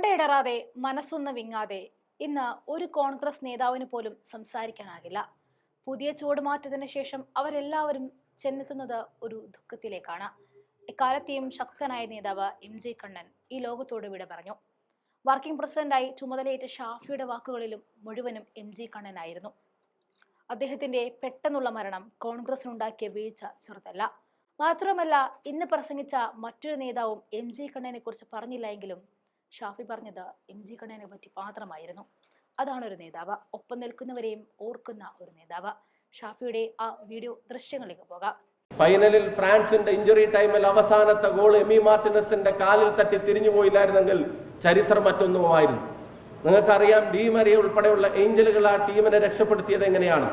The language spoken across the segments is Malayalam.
തൊണ്ടയിടറാതെ മനസ്സൊന്ന് വിങ്ങാതെ ഇന്ന് ഒരു കോൺഗ്രസ് നേതാവിന് പോലും സംസാരിക്കാനാകില്ല. പുതിയ ചുവടുമാറ്റത്തിന് ശേഷം അവരെല്ലാവരും ചെന്നെത്തുന്നത് ഒരു ദുഃഖത്തിലേക്കാണ്. എക്കാലത്തെയും ശക്തനായ നേതാവ് എം ജെ കണ്ണൻ ഈ ലോകത്തോട് വിട പറഞ്ഞു. വർക്കിംഗ് പ്രസിഡന്റായി ചുമതലയേറ്റ ഷാഫിയുടെ വാക്കുകളിലും മുഴുവനും എം ജി കണ്ണനായിരുന്നു. അദ്ദേഹത്തിന്റെ പെട്ടെന്നുള്ള മരണം കോൺഗ്രസിനുണ്ടാക്കിയ വീഴ്ച ചെറുതല്ല. മാത്രമല്ല ഇന്ന് പ്രസംഗിച്ച മറ്റൊരു നേതാവും എം ജി കണ്ണനെ കുറിച്ച് പറഞ്ഞില്ല എങ്കിലും ഷാഫി പറഞ്ഞത് എം ജി കണ്ണനെ പറ്റി മാത്രമായിരുന്നു. അതാണ് ഒരു നേതാവ്. ഒപ്പം നിൽക്കുന്നവരെയും ഓർക്കുന്ന ഒരു നേതാവ്. ഷാഫിയുടെ ആ വീഡിയോ ദൃശ്യങ്ങളിലേക്ക് പോകാം. ഫൈനലിൽ ഫ്രാൻസിന്റെ ഇഞ്ചുറി ടൈമിൽ അവസാനത്തെ ഗോൾ എമി മാർട്ടിനസിന്റെ കാലിൽ തട്ടി തിരിഞ്ഞു പോയില്ലായിരുന്നെങ്കിൽ ചരിത്രം മറ്റൊന്നുമായിരുന്നു. നിങ്ങൾക്കറിയാം ഡി മരിയ ഉൾപ്പെടെയുള്ള ഏഞ്ചലുകൾ ആ ടീമിനെ രക്ഷപ്പെടുത്തിയത് എങ്ങനെയാണ്?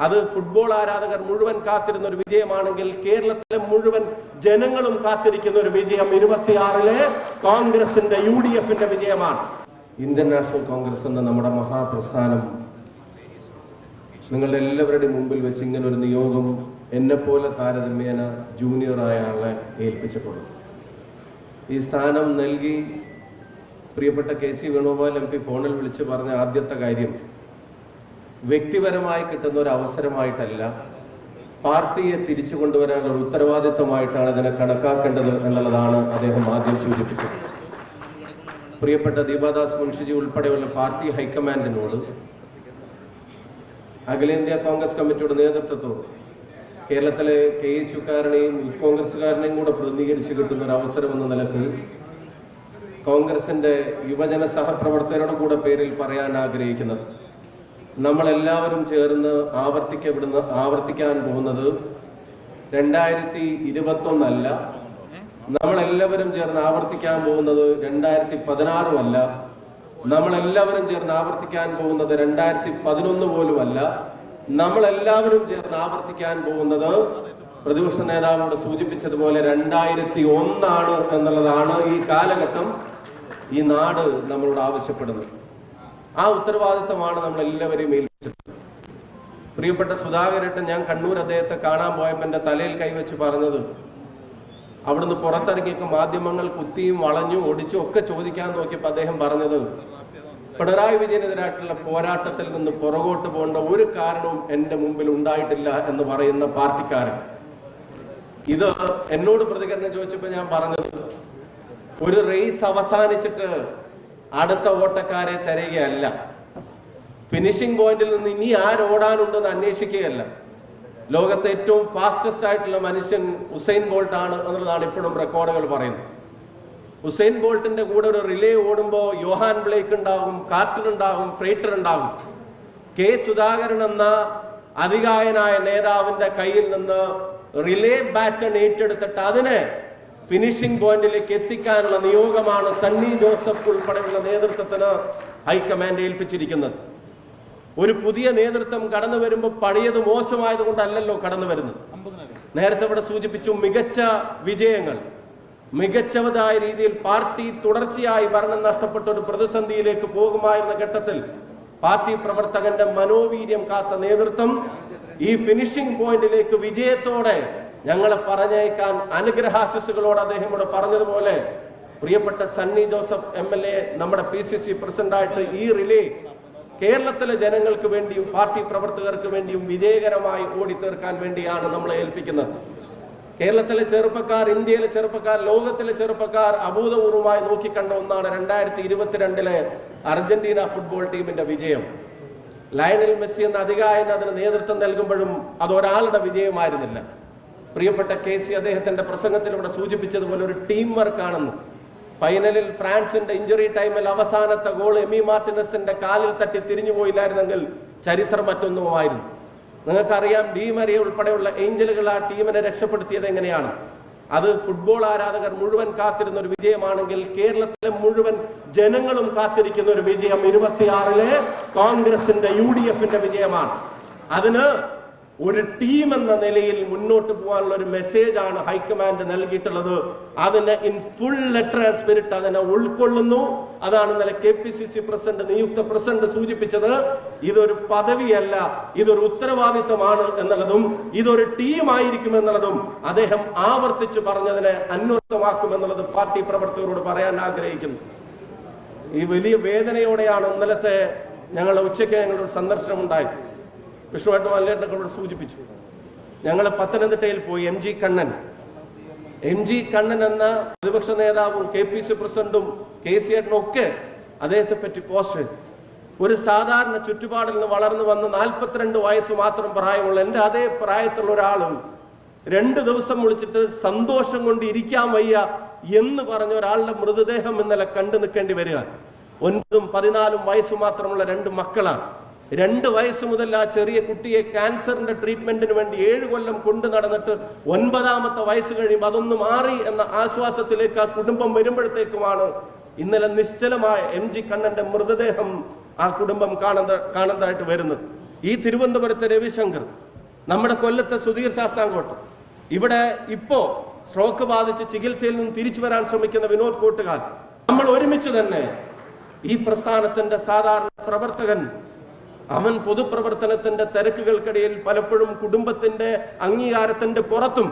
അത് ഫുട്ബോൾ ആരാധകർ മുഴുവൻ കാത്തിരുന്ന ഒരു വിജയമാണെങ്കിൽ കേരളത്തിലെ മുഴുവൻ ജനങ്ങളും കാത്തിരിക്കുന്ന ഒരു വിജയം ഇരുപത്തിയാറിലെ കോൺഗ്രസിന്റെ യു ഡി എഫിന്റെ വിജയമാണ്. ഇന്ത്യൻ നാഷണൽ കോൺഗ്രസ് എന്ന നമ്മുടെ മഹാപ്രസ്ഥാനം നിങ്ങളുടെ എല്ലാവരുടെയും മുമ്പിൽ വെച്ച് ഇങ്ങനെ ഒരു നിയോഗം എന്നെപ്പോലെ പോലെ താരതമ്യേന ജൂനിയറായ ആളെ ഏൽപ്പിച്ചപ്പോൾ ഈ സ്ഥാനം നൽകി പ്രിയപ്പെട്ട K C Venugopal M P ഫോണിൽ വിളിച്ച് പറഞ്ഞ ആദ്യത്തെ കാര്യം വ്യക്തിപരമായി കിട്ടുന്ന ഒരു അവസരമായിട്ടല്ല പാർട്ടിയെ തിരിച്ചു കൊണ്ടുവരാനുള്ള ഒരു ഉത്തരവാദിത്തമായിട്ടാണ് ഇതിനെ കണക്കാക്കേണ്ടത് എന്നുള്ളതാണ് അദ്ദേഹം ആദ്യം സൂചിപ്പിച്ചത്. പ്രിയപ്പെട്ട ദീപാദാസ് മുൻഷിജി ഉൾപ്പെടെയുള്ള പാർട്ടി ഹൈക്കമാൻഡിനോട് അഖിലേന്ത്യാ കോൺഗ്രസ് കമ്മിറ്റിയുടെ നേതൃത്വത്തോട് കേരളത്തിലെ കെ എസ് യുക്കാരനെയും യൂത്ത് കോൺഗ്രസ്സുകാരനെയും കൂടെ പ്രതിനിധീകരിച്ച് കിട്ടുന്ന ഒരു അവസരം എന്ന നിലയ്ക്ക് കോൺഗ്രസിന്റെ യുവജന സഹപ്രവർത്തകരുടെ കൂടെ പേരിൽ പറയാൻ ആഗ്രഹിക്കുന്നത് നമ്മളെല്ലാവരും ചേർന്ന് ആവർത്തിക്കപ്പെടുന്ന ആവർത്തിക്കാൻ പോകുന്നത് രണ്ടായിരത്തി ഇരുപത്തൊന്നല്ല. നമ്മളെല്ലാവരും ചേർന്ന് ആവർത്തിക്കാൻ പോകുന്നത് രണ്ടായിരത്തി പതിനാറുമല്ല. നമ്മളെല്ലാവരും ചേർന്ന് ആവർത്തിക്കാൻ പോകുന്നത് രണ്ടായിരത്തി പതിനൊന്ന് പോലുമല്ല. നമ്മളെല്ലാവരും ചേർന്ന് ആവർത്തിക്കാൻ പോകുന്നത് പ്രതിപക്ഷ നേതാവിനോട് സൂചിപ്പിച്ചതുപോലെ രണ്ടായിരത്തി ഒന്നാണ് എന്നുള്ളതാണ് ഈ കാലഘട്ടം ഈ നാട് നമ്മളോട് ആവശ്യപ്പെടുന്നത്. ആ ഉത്തരവാദിത്തമാണ് നമ്മൾ എല്ലാവരെയും ഏൽപ്പിച്ചത്. പ്രിയപ്പെട്ട സുധാകരേട്ടൻ ഞാൻ കണ്ണൂർ അദ്ദേഹത്തെ കാണാൻ പോയപ്പോൾ എന്റെ തലയിൽ കൈവച്ച് പറഞ്ഞത് അവിടുന്ന് പുറത്തിറങ്ങിയപ്പോൾ മാധ്യമങ്ങൾ കുത്തിയും വളഞ്ഞും ഒടിച്ചും ഒക്കെ ചോദിക്കാൻ നോക്കിയപ്പോൾ അദ്ദേഹം പറഞ്ഞത് പിണറായി വിജയനെതിരായിട്ടുള്ള പോരാട്ടത്തിൽ നിന്ന് പുറകോട്ട് പോകേണ്ട ഒരു കാരണവും എന്റെ മുമ്പിൽ ഉണ്ടായിട്ടില്ല എന്ന് പറയുന്ന പാർട്ടിക്കാരൻ. ഇത് എന്നോട് പ്രതികരണം ചോദിച്ചപ്പോൾ ഞാൻ പറഞ്ഞത് ഒരു റേസ് അവസാനിച്ചിട്ട് അടുത്ത ഓട്ടക്കാരെ തരികയല്ല. ഫിനിഷിംഗ് പോയിന്റിൽ നിന്ന് ഇനി ആരോടാനുണ്ടെന്ന് അന്വേഷിക്കുകയല്ല. ലോകത്തെ ഏറ്റവും ഫാസ്റ്റസ്റ്റ് ആയിട്ടുള്ള മനുഷ്യൻ ഉസൈൻ ബോൾട്ട് ആണ് എന്നുള്ളതാണ് ഇപ്പോഴും റെക്കോർഡുകൾ പറയുന്നത്. ഉസൈൻ ബോൾട്ടിന്റെ കൂടെ ഒരു റിലേ ഓടുമ്പോൾ യോഹാൻ ബ്ലേക്ക് ഉണ്ടാവും കാർട്ടർ ഉണ്ടാവും ഫ്രേറ്റർ ഉണ്ടാവും. കെ സുധാകരൻ എന്ന അധികായനായ നേതാവിന്റെ കയ്യിൽ നിന്ന് റിലേ ബാറ്റൺ ഏറ്റെടുത്തിട്ട് അതിനെ ഫിനിഷിംഗ് പോയിന്റിലേക്ക് എത്തിക്കാനുള്ള നിയോഗമാണ് സണ്ണി ജോസഫ് ഉൾപ്പെടെയുള്ള നേതൃത്വത്തിന് ഹൈക്കമാൻഡ് ഏൽപ്പിച്ചിരിക്കുന്നത്. ഒരു പുതിയ നേതൃത്വം കടന്നു വരുമ്പോൾ പഴയത് മോശമായത് കൊണ്ടല്ലല്ലോ കടന്നു വരുന്നത്. നേരത്തെ ഇവിടെ സൂചിപ്പിച്ചു മികച്ച വിജയങ്ങൾ. മികച്ചവതായ രീതിയിൽ പാർട്ടി തുടർച്ചയായി ഭരണം നഷ്ടപ്പെട്ട ഒരു പ്രതിസന്ധിയിലേക്ക് പോകുമായിരുന്ന ഘട്ടത്തിൽ പാർട്ടി പ്രവർത്തകന്റെ മനോവീര്യം കാത്ത നേതൃത്വം ഈ ഫിനിഷിംഗ് പോയിന്റിലേക്ക് വിജയത്തോടെ ഞങ്ങളെ പറഞ്ഞയക്കാൻ അനുഗ്രഹാശിസുകളോട് അദ്ദേഹം ഇവിടെ പറഞ്ഞതുപോലെ പ്രിയപ്പെട്ട Sunny Joseph M L A നമ്മുടെ പി സി സി പ്രസിഡന്റായിട്ട് ഈ റിലേ കേരളത്തിലെ ജനങ്ങൾക്ക് വേണ്ടിയും പാർട്ടി പ്രവർത്തകർക്ക് വേണ്ടിയും വിജയകരമായി ഓടിത്തീർക്കാൻ വേണ്ടിയാണ് നമ്മളെ ഏൽപ്പിക്കുന്നത്. കേരളത്തിലെ ചെറുപ്പക്കാർ ഇന്ത്യയിലെ ചെറുപ്പക്കാർ ലോകത്തിലെ ചെറുപ്പക്കാർ അഭൂതപൂർവമായി നോക്കിക്കണ്ട ഒന്നാണ് രണ്ടായിരത്തി ഇരുപത്തിരണ്ടിലെ അർജന്റീന ഫുട്ബോൾ ടീമിന്റെ വിജയം. ലയണൽ മെസ്സി എന്ന അധികായൻ അതിന് നേതൃത്വം നൽകുമ്പോഴും അത് ഒരാളുടെ വിജയമായിരുന്നില്ല. പ്രിയപ്പെട്ട കെ സി അദ്ദേഹത്തിന്റെ പ്രസംഗത്തിലൂടെ സൂചിപ്പിച്ചതുപോലെ ഒരു ടീം വർക്കാണെന്ന് ഫൈനലിൽ ഫ്രാൻസിന്റെ ഇഞ്ചുറി ടൈമിൽ അവസാനത്തെ ഗോൾ എമി മാർട്ടിനസിന്റെ കാലിൽ തട്ടി തിരിഞ്ഞു പോയില്ലായിരുന്നെങ്കിൽ ചരിത്രം മറ്റൊന്നുമായിരുന്നു. നിങ്ങൾക്കറിയാം ഡി മരിയ ഉൾപ്പെടെയുള്ള ഏഞ്ചലുകൾ ആ ടീമിനെ രക്ഷപ്പെടുത്തിയത് എങ്ങനെയാണ്? അത് ഫുട്ബോൾ ആരാധകർ മുഴുവൻ കാത്തിരുന്ന ഒരു വിജയമാണെങ്കിൽ കേരളത്തിലെ മുഴുവൻ ജനങ്ങളും കാത്തിരിക്കുന്ന ഒരു വിജയം ഇരുപത്തിയാറിലെ കോൺഗ്രസിന്റെ യു ഡി എഫിന്റെ വിജയമാണ്. അതിന് ഒരു ടീം എന്ന നിലയിൽ മുന്നോട്ട് പോകാനുള്ള ഒരു മെസ്സേജ് ആണ് ഹൈക്കമാൻഡ് നൽകിയിട്ടുള്ളത്. അതിനെ in full letter and spirit അതിനെ ഉൾക്കൊള്ളുന്നു. അതാണ് ഇന്നലെ K P C C president നിയുക്ത പ്രസിഡന്റ് സൂചിപ്പിച്ചത്. ഇതൊരു പദവിയല്ല ഇതൊരു ഉത്തരവാദിത്തമാണ് എന്നുള്ളതും ഇതൊരു ടീം ആയിരിക്കും എന്നുള്ളതും അദ്ദേഹം ആവർത്തിച്ചു പറഞ്ഞതിനെ അന്വർത്ഥമാക്കുമെന്നുള്ളത് പാർട്ടി പ്രവർത്തകരോട് പറയാൻ ആഗ്രഹിക്കുന്നു. ഈ വലിയ വേദനയോടെയാണ് ഇന്നലത്തെ ഞങ്ങളുടെ ഉച്ചയ്ക്ക് ഞങ്ങളുടെ സന്ദർശനം ഉണ്ടായി വിഷ്ണുവായിട്ട് മല്ലേട്ടനോട് സൂചിപ്പിച്ചു. ഞങ്ങൾ പത്തനംതിട്ടയിൽ പോയി M G Kannan. M G Kannan എന്ന പ്രതിപക്ഷ നേതാവും കെ പി സി പ്രസിഡന്റും കെ സി ഏട്ടനും ഒക്കെ അദ്ദേഹത്തെ പറ്റി പോസ്റ്റ്. ഒരു സാധാരണ ചുറ്റുപാടിൽ നിന്ന് വളർന്നു വന്ന് നാൽപ്പത്തിരണ്ട് വയസ്സ് മാത്രം പ്രായമുള്ള എന്റെ അതേ പ്രായത്തിലുള്ള ഒരാളും രണ്ട് ദിവസം വിളിച്ചിട്ട് സന്തോഷം കൊണ്ട് ഇരിക്കാൻ വയ്യ എന്ന് പറഞ്ഞ ഒരാളുടെ മൃതദേഹം ഇന്നലെ കണ്ടു നിൽക്കേണ്ടി വരിക. ഒൻപതും പതിനാലും വയസ്സ് മാത്രമുള്ള രണ്ട് മക്കളാണ്. രണ്ട് വയസ്സ് മുതൽ ആ ചെറിയ കുട്ടിയെ ക്യാൻസറിന്റെ ട്രീറ്റ്മെന്റിന് വേണ്ടി ഏഴ് കൊല്ലം കൊണ്ടു നടന്നിട്ട് ഒൻപതാമത്തെ വയസ്സ് കഴിയുമ്പോൾ അതൊന്ന് മാറി എന്ന ആശ്വാസത്തിലേക്ക് ആ കുടുംബം വരുമ്പോഴത്തേക്കുമാണ് ഇന്നലെ നിശ്ചലമായ എം ജി കണ്ണന്റെ മൃതദേഹം ആ കുടുംബം കാണുന്ന കാണുന്നതായിട്ട് വരുന്നത്. ഈ തിരുവനന്തപുരത്തെ രവിശങ്കർ നമ്മുടെ കൊല്ലത്തെ സുധീർ ശാസ്താങ്കോട്ടം ഇവിടെ ഇപ്പോ സ്ട്രോക്ക് ബാധിച്ച് ചികിത്സയിൽ നിന്ന് തിരിച്ചു വരാൻ ശ്രമിക്കുന്ന വിനോദ് കൂട്ടുകാർ നമ്മൾ ഒരുമിച്ച് തന്നെ ഈ പ്രസ്ഥാനത്തിന്റെ സാധാരണ പ്രവർത്തകൻ അവൻ പൊതുപ്രവർത്തനത്തിന്റെ തിരക്കുകൾക്കിടയിൽ പലപ്പോഴും കുടുംബത്തിന്റെ അംഗീകാരത്തിന്റെ പുറത്തും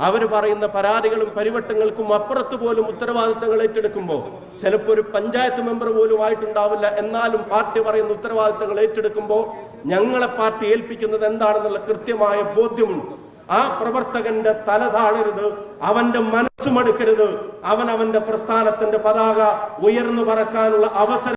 അവർ പറയുന്ന പരാതികളും പരിവട്ടങ്ങൾക്കും അപ്പുറത്ത് പോലും ഉത്തരവാദിത്തങ്ങൾ ഏറ്റെടുക്കുമ്പോൾ ചിലപ്പോൾ ഒരു പഞ്ചായത്ത് മെമ്പർ പോലും ആയിട്ടുണ്ടാവില്ല എന്നാലും പാർട്ടി പറയുന്ന ഉത്തരവാദിത്തങ്ങൾ ഏറ്റെടുക്കുമ്പോൾ ഞങ്ങളെ പാർട്ടി ഏൽപ്പിക്കുന്നത് എന്താണെന്നുള്ള കൃത്യമായ ബോധ്യമുണ്ട്. ആ പ്രവർത്തകന്റെ തല താഴരുത് അവന്റെ മനസ്സുമടുക്കരുത് അവൻ അവന്റെ പ്രസ്ഥാനത്തിന്റെ പതാക ഉയർന്നു പറക്കാനുള്ള അവസരം